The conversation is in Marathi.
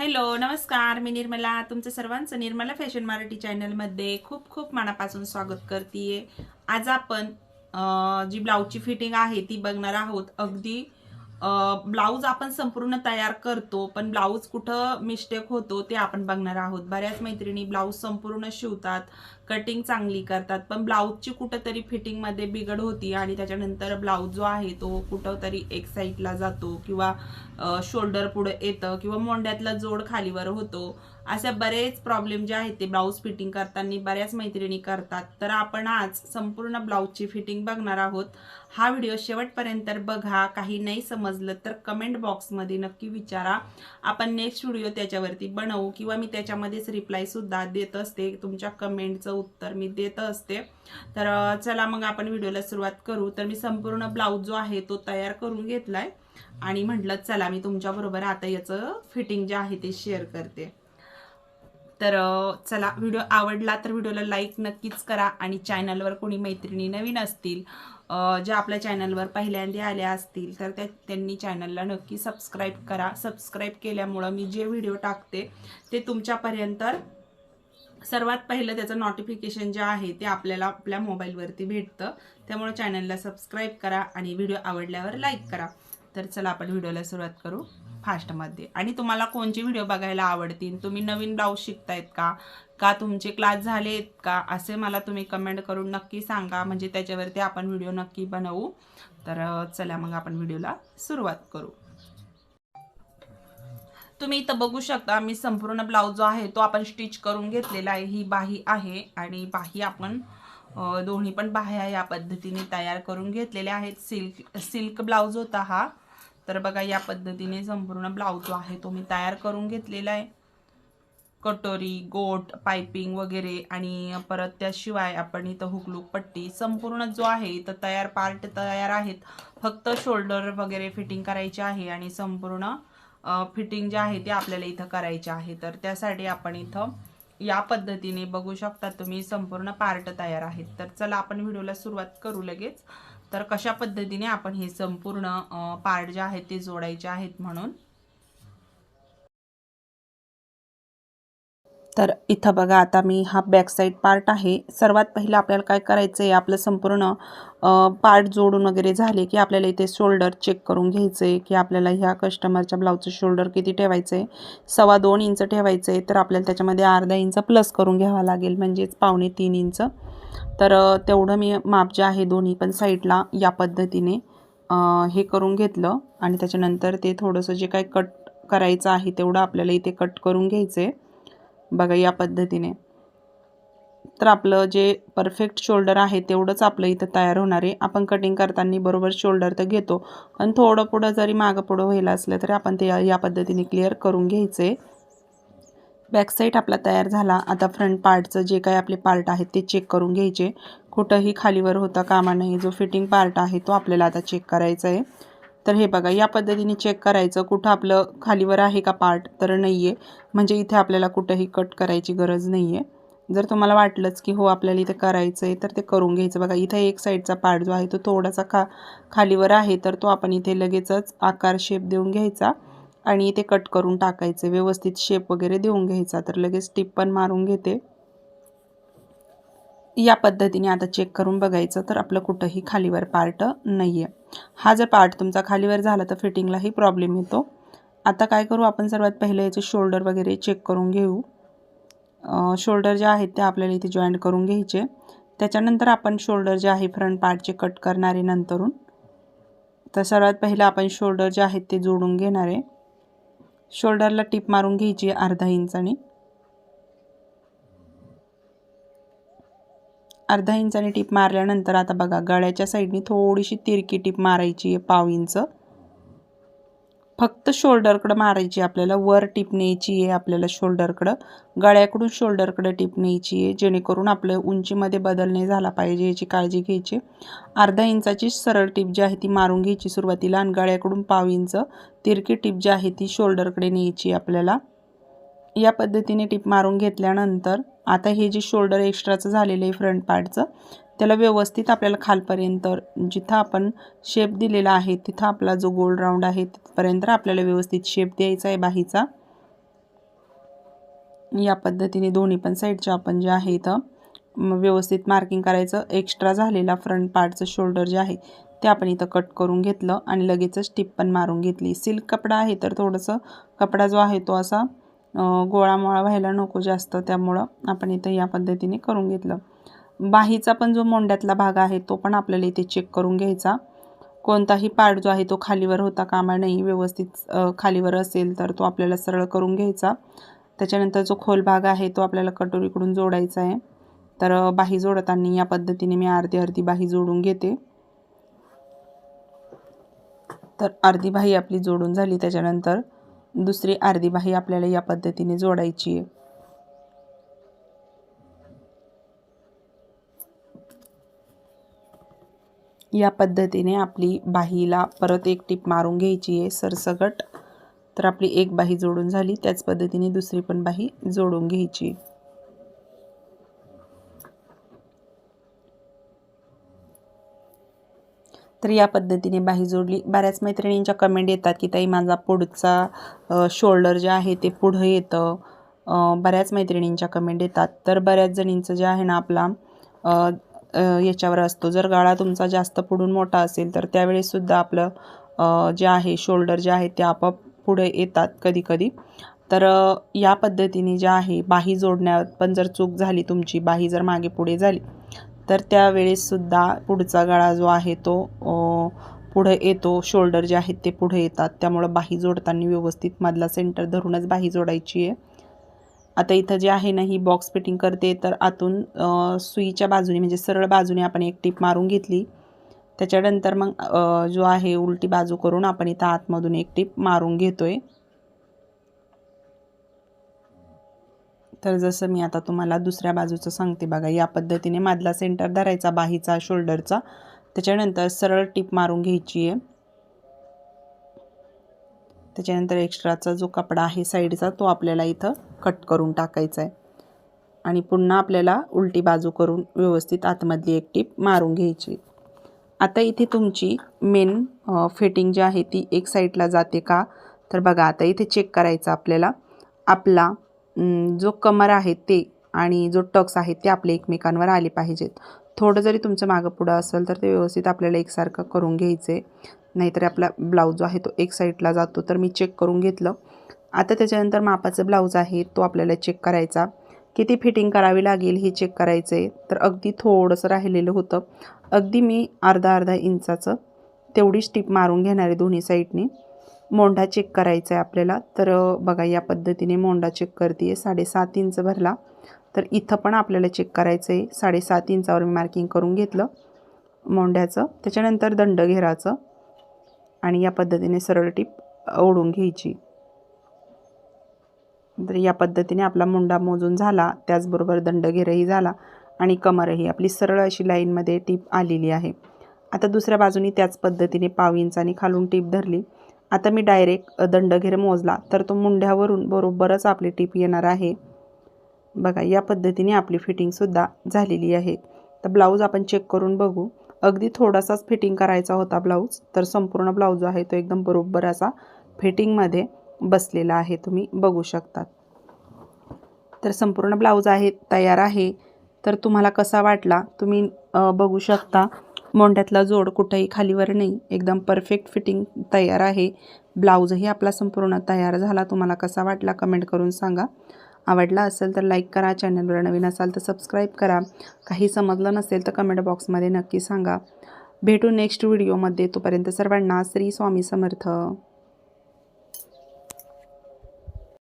हॅलो नमस्कार मी निर्मला. तुमचं सर्वांचं निर्मला फॅशन मराठी चॅनलमध्ये खूप खूप मनापासून स्वागत करते आज आपण जी ब्लाऊजची फिटिंग आहे ती बघणार आहोत अगदी ब्लाऊज आपण संपूर्ण तयार करतो पण ब्लाऊज कुठं मिस्टेक होतो ते आपण बघणार आहोत. बऱ्याच मैत्रिणी ब्लाऊज संपूर्ण शिवतात कटिंग चांगली करतात पण ब्लाऊजची कुठंतरी फिटिंगमध्ये बिघड होती आणि त्याच्यानंतर ब्लाऊज जो आहे तो कुठंतरी एक साईडला जातो किंवा शोल्डर पुढं येतं किंवा मोंड्यातला जोड खालीवर होतो. अशा बरेच प्रॉब्लेम जे आहेत ते ब्लाऊज फिटिंग करताना बऱ्याच मैत्रिणी करतात. तर आपण आज संपूर्ण ब्लाऊजची फिटिंग बघणार आहोत. हा व्हिडिओ शेवटपर्यंत बघा. काही नाही समजलं तर कमेंट बॉक्समध्ये नक्की विचारा. आपण नेक्स्ट व्हिडिओ त्याच्यावरती बनवू किंवा मी त्याच्यामध्येच रिप्लायसुद्धा देत असते. तुमच्या कमेंटचं उत्तर मी देत असते. तर चला मग आपण व्हिडिओला सुरुवात करू. तर मी संपूर्ण ब्लाऊज जो आहे तो तयार करून घेतलाय. आणि म्हटलं चला मी तुमच्याबरोबर आता याचं फिटिंग जे आहे ते शेअर करते. तर चला व्हिडिओ आवडला तर व्हिडिओला लाईक नक्कीच करा आणि चॅनलवर कोणी मैत्रिणी नवीन असतील ज्या आपल्या चॅनलवर पहिल्यांदा आल्या असतील तर त्या त्यांनी चॅनलला नक्की सबस्क्राईब करा. सबस्क्राईब केल्यामुळं मी जे व्हिडिओ टाकते ते तुमच्यापर्यंत सर्वात पहिलं त्याचं नोटिफिकेशन जे आहे ते आपल्याला आपल्या मोबाईलवरती भेटतं. त्यामुळे चॅनलला सबस्क्राईब करा आणि व्हिडिओ आवडल्यावर लाईक करा. तर चला आपण व्हिडिओला सुरुवात करू. फास्टमध्ये. आणि तुम्हाला कोणचे व्हिडिओ बघायला आवडतील? तुम्ही नवीन ब्लाऊज शिकतायत का? का तुमचे क्लास झाले आहेत का? असे मला तुम्ही कमेंट करून नक्की सांगा. म्हणजे त्याच्यावरती आपण व्हिडिओ नक्की बनवू. तर चला मग आपण व्हिडिओला सुरुवात करू. तुम्ही इथं बघू शकता मी संपूर्ण ब्लाऊज जो आहे तो आपण स्टिच करून घेतलेला आहे. ही बाही आहे आणि बाही आपण दोन्ही पण बाह्या या पद्धतीने तयार करून घेतलेल्या आहेत. सिल्क सिल्क ब्लाऊज होता हा. तर बघा या पद्धतीने संपूर्ण ब्लाऊज जो आहे तो मी तयार करून घेतलेला आहे. कटोरी गोट पायपिंग वगैरे आणि परत त्याशिवाय आपण इथं हुकलूक पट्टी संपूर्ण जो आहे इथं तयार पार्ट तयार आहेत. फक्त शोल्डर वगैरे फिटिंग करायची आहे आणि संपूर्ण फिटिंग जे आहे ते आपल्याला इथं करायचे आहे. तर त्यासाठी आपण इथं या पद्धतीने बघू शकता तुम्ही संपूर्ण पार्ट तयार आहेत. तर चला आपण व्हिडिओला सुरुवात करू लगेच. तर कशा पद्धतीने आपण हे संपूर्ण पार्ट जे आहेत ते जोडायचे आहेत म्हणून? तर इथं बघा आता मी हा बॅक साईड पार्ट आहे. सर्वात पहिलं आपल्याला काय करायचं आहे आपलं संपूर्ण पार्ट जोडून वगैरे झाले की आपल्याला इथे शोल्डर चेक करून घ्यायचं आहे की आपल्याला ह्या कस्टमरच्या ब्लाऊजचं शोल्डर किती ठेवायचं आहे सव्वा दोन इंच ठेवायचं आहे तर आपल्याला त्याच्यामध्ये अर्धा इंच प्लस करून घ्यावा लागेल म्हणजेच पावणे तीन इंच. तर तेवढं मी माप जे आहे दोन्ही पण साईडला या पद्धतीने हे करून घेतलं आणि त्याच्यानंतर ते थोडंसं जे काय कट करायचं आहे तेवढं आपल्याला इथे कट करून घ्यायचं आहे बघा या पद्धतीने. तर आपलं जे परफेक्ट शोल्डर आहे तेवढंच आपलं इथं तयार होणार आहे. आपण कटिंग करताना बरोबर शोल्डर तर घेतो. पण थोडं पुढं जरी मागं पुढं व्हायला असलं तरी आपण ते या पद्धतीने क्लिअर करून घ्यायचं आहे बॅक साईड आपला तयार झाला. आता फ्रंट पार्टचं जे काही आपले पार्ट आहेत ते चेक करून घ्यायचे. कुठंही खालीवर होता कामा नाही जो फिटिंग पार्ट आहे तो आपल्याला आता चेक करायचा आहे. तर हे बघा या पद्धतीने चेक करायचं. कुठं आपलं खालीवर आहे का पार्ट तर नाही आहे म्हणजे इथे आपल्याला कुठंही कट करायची गरज नाही आहे जर तुम्हाला वाटलंच की हो आपल्याला इथे करायचं आहे तर ते करून घ्यायचं. बघा इथे एक साईडचा पार्ट जो आहे तो थोडासा खा खालीवर आहे तर तो आपण इथे लगेचच आकार शेप देऊन घ्यायचा. आणि ते कट करून टाकायचे. व्यवस्थित शेप वगैरे देऊन घ्यायचा. तर लगेच टिप पण मारून घेते. या पद्धतीने आता चेक करून बघायचं तर आपलं कुठंही खालीवर पार्ट नाही आहे हा जर पार्ट तुमचा खालीवर झाला तर फिटिंगलाही प्रॉब्लेम येतो. आता काय करू? आपण सर्वात पहिले याचे शोल्डर वगैरे चेक करून घेऊ. शोल्डर जे आहेत ते आपल्याला इथे जॉईंट करून घ्यायचे. त्याच्यानंतर आपण शोल्डर जे आहे फ्रंट पार्टचे कट करणारे नंतरून तर सर्वात पहिलं आपण शोल्डर जे आहेत ते जोडून घेणार. आहे शोल्डरला टीप मारून घ्यायची अर्धा इंचाने अर्धा इंचाने टीप मारल्यानंतर आता बघा गळ्याच्या साईडनी थोडीशी तिरकी टीप मारायची आहे पाव इंच. फक्त शोल्डरकडं मारायची आपल्याला वर टीप न्यायची आहे आपल्याला शोल्डरकडं गळ्याकडून शोल्डरकडं टीप न्यायची आहे जेणेकरून आपलं उंचीमध्ये बदल नाही झाला पाहिजे याची काळजी घ्यायची अर्धा इंचाची सरळ टीप जी आहे ती मारून घ्यायची सुरुवातीला आणि गळ्याकडून पाव इंच तिरकी टीप जी आहे ती शोल्डरकडे न्यायची आपल्याला. या पद्धतीने टीप मारून घेतल्यानंतर आता हे जे शोल्डर एक्स्ट्राचं झालेलं आहे फ्रंट पार्टचं त्याला व्यवस्थित आपल्याला खालपर्यंत जिथं आपण शेप दिलेला आहे तिथं आपला जो गोल राऊंड आहे तिथपर्यंत आपल्याला व्यवस्थित शेप द्यायचा आहे बाहीचा. या पद्धतीने दोन्ही पण साईडच्या आपण जे आहे इथं व्यवस्थित मार्किंग करायचं. एक्स्ट्रा झालेला फ्रंट पार्टचं शोल्डर जे आहे ते आपण इथं कट करून घेतलं आणि लगेचच टिप पण मारून घेतली. सिल्क कपडा आहे तर थोडंसं कपडा जो आहे तो असा गोळामोळा व्हायला नको जास्त. त्यामुळं आपण इथं या पद्धतीने करून घेतलं. बाहीचा पण जो मोंड्यातला भाग आहे तो पण आपल्याला इथे चेक करून घ्यायचा. कोणताही पार्ट जो आहे तो खालीवर होता कामा नाही व्यवस्थित खालीवर असेल तर तो आपल्याला सरळ करून घ्यायचा. त्याच्यानंतर जो खोल भाग आहे तो आपल्याला कटोरीकडून जोडायचा आहे. तर बाही जोडताना या पद्धतीने मी अर्धी अर्धी बाही जोडून घेते. तर अर्धी बाही आपली जोडून झाली. त्याच्यानंतर दुसरी अर्धी बाही आपल्याला या पद्धतीने जोडायची आहे. या पद्धतीने आपली बाहीला परत एक टीप मारून घ्यायची आहे सरसगट. तर आपली एक बाही जोडून झाली त्याच पद्धतीने दुसरी पण बाही जोडून घ्यायची. तर या पद्धतीने बाही जोडली. बऱ्याच मैत्रिणींच्या कमेंट येतात की ताई माझा पुढचा शोल्डर जे आहे ते पुढं येतं. बऱ्याच मैत्रिणींच्या कमेंट येतात. तर बऱ्याच जणींचं जे आहे ना आपला याच्यावर असतो. जर गाळा तुमचा जास्त पुढून मोठा असेल तर त्यावेळेससुद्धा आपलं जे आहे शोल्डर जे आहे ते आपोआप पुढे येतात कधीकधी. तर या पद्धतीने जे आहे बाही जोडण्यात पण जर चूक झाली तुमची बाही जर मागे पुढे झाली तर त्यावेळेससुद्धा पुढचा गळा जो आहे तो पुढे येतो. शोल्डर जे आहेत ते पुढे येतात. त्यामुळं बाही जोडताना व्यवस्थित मधला सेंटर धरूनच बाही जोडायची आहे. आता इथं जे आहे ना ही बॉक्स फिटिंग करते तर आतून सुईच्या बाजूने म्हणजे सरळ बाजूने आपण एक टीप मारून घेतली. त्याच्यानंतर मग जो आहे उलटी बाजू करून आपण इथं आतमधून एक टीप मारून घेतोय. तर जसं मी आता तुम्हाला दुसऱ्या बाजूचं सांगते बघा या पद्धतीने मधला सेंटर धरायचा बाहीचा शोल्डरचा त्याच्यानंतर सरळ टीप मारून घ्यायची आहे. त्याच्यानंतर एक्स्ट्राचा जो कपडा आहे साईडचा तो आपल्याला इथं कट करून टाकायचा आहे आणि पुन्हा आपल्याला उलटी बाजू करून व्यवस्थित आतमधली एक टीप मारून घ्यायची. आता इथे तुमची मेन फिटिंग जी आहे ती एक साईडला जाते का? तर बघा आता इथे चेक करायचं आपल्याला. आपला जो कमर आहे ते आणि जो टक्स आहे ते आपले एकमेकांवर आले पाहिजेत. थोडं जरी तुमचं मागं पुढं असेल तर ते व्यवस्थित आपल्याला एकसारखं करून घ्यायचं आहे नाहीतर आपला ब्लाऊज जो आहे तो एक साईडला जातो. तर मी चेक करून घेतलं. आता त्याच्यानंतर मापाचं ब्लाऊज आहे तो आपल्याला चेक करायचा. किती फिटिंग करावी लागेल हे चेक करायचं. आहे तर अगदी थोडंसं राहिलेलं होतं. अगदी मी अर्धा अर्धा इंचाचं तेवढीच स्टिप मारून घेणार आहे दोन्ही साईडनी मोंढा चेक करायचा आहे आपल्याला. तर बघा या पद्धतीने मोंढा चेक करते आहे साडेसात इंच भरला. तर इथं पण आपल्याला चेक करायचं आहे साडेसात इंचावर मी मार्किंग करून घेतलं मोंढ्याचं. त्याच्यानंतर दंड घेराचं आणि या पद्धतीने सरळ टीप ओढून घ्यायची. तर या पद्धतीने आपला मुंडा मोजून झाला. त्याचबरोबर दंडघेरही झाला आणि कमरही. आपली सरळ अशी लाईनमध्ये टीप आलेली आहे. आता दुसऱ्या बाजूनी त्याच पद्धतीने पाव इंचाने खालून टीप धरली. आता मी डायरेक्ट दंडघेर मोजला तर तो मुंड्यावरून बरोबरच आपली टीप येणार आहे. बघा या पद्धतीने आपली फिटिंगसुद्धा झालेली आहे. तर ब्लाऊज आपण चेक करून बघू. अगदी थोडासाच फिटिंग करायचा होता ब्लाऊज तर संपूर्ण ब्लाऊज जो आहे तो एकदम बरोबर असा फिटिंगमध्ये बसलेला आहे तुम्ही बघू शकतात. तर संपूर्ण ब्लाऊज आहे तयार आहे. तर तुम्हाला कसा वाटला तुम्ही बघू शकता. मोंड्यातला जोड कुठेही खालीवर नाही एकदम परफेक्ट फिटिंग तयार आहे. ब्लाऊजही आपला संपूर्ण तयार झाला. तुम्हाला कसा वाटला कमेंट करून सांगा. आवडला असेल तर लाईक करा. चॅनलवर नवीन असाल तर सबस्क्राईब करा. काही समजलं नसेल तर कमेंट बॉक्समध्ये नक्की सांगा. भेटू नेक्स्ट व्हिडिओमध्ये. तोपर्यंत सर्वांना श्री स्वामी समर्थ.